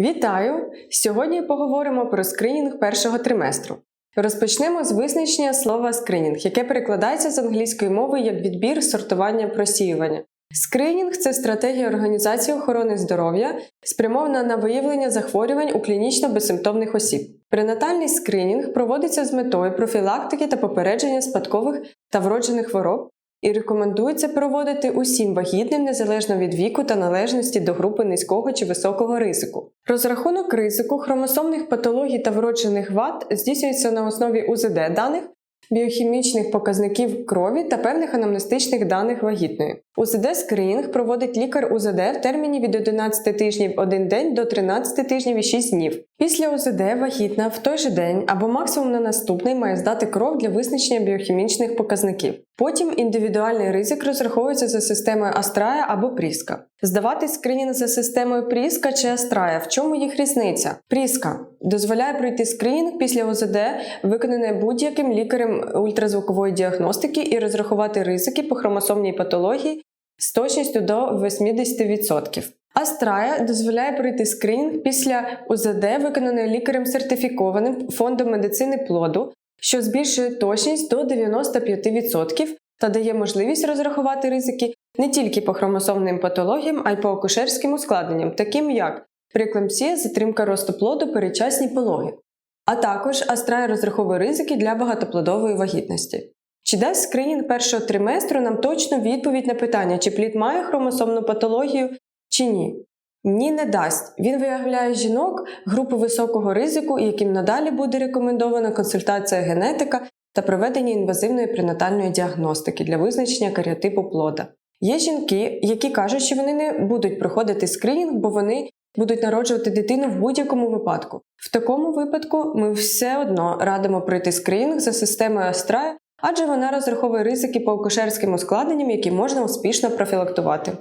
Вітаю! Сьогодні поговоримо про скринінг першого триместру. Розпочнемо з визначення слова скринінг, яке перекладається з англійської мови як відбір, сортування, просіювання. Скринінг це стратегія організації охорони здоров'я, спрямована на виявлення захворювань у клінічно безсимптомних осіб. Пренатальний скринінг проводиться з метою профілактики та попередження спадкових та вроджених хвороб і рекомендується проводити усім вагітним незалежно від віку та належності до групи низького чи високого ризику. Розрахунок ризику хромосомних патологій та вроджених вад здійснюється на основі УЗД даних, біохімічних показників крові та певних анамнестичних даних вагітної. УЗД скринінг проводить лікар УЗД в терміні від 11 тижнів 1 день до 13 тижнів і 6 днів. Після УЗД вагітна в той же день або максимум на наступний має здати кров для визначення біохімічних показників. Потім індивідуальний ризик розраховується за системою Астрая або Пріска. Здавати скринінг за системою Пріска чи Астрая. В чому їх різниця? Пріска дозволяє пройти скринінг після ОЗД, виконаний будь-яким лікарем ультразвукової діагностики, і розрахувати ризики по хромосомній патології з точністю до 80%. Астрая дозволяє пройти скринінг після УЗД, виконаної лікарем сертифікованим фондом медицини плоду, що збільшує точність до 95% та дає можливість розрахувати ризики не тільки по хромосомним патологіям, а й по акушерським ускладненням, таким як прееклампсія, затримка росту плоду, передчасні пологи. А також Астрая розраховує ризики для багатоплодової вагітності. Чи дасть скринінг першого триместру нам точно відповідь на питання, чи плід має хромосомну патологію чи ні? Ні, не дасть. Він виявляє жінок групи високого ризику, яким надалі буде рекомендована консультація генетика та проведення інвазивної пренатальної діагностики для визначення каріотипу плода. Є жінки, які кажуть, що вони не будуть проходити скринінг, бо вони будуть народжувати дитину в будь-якому випадку. В такому випадку ми все одно радимо пройти скринінг за системою Астрая, адже вона розраховує ризики по акушерським ускладненням, які можна успішно профілактувати.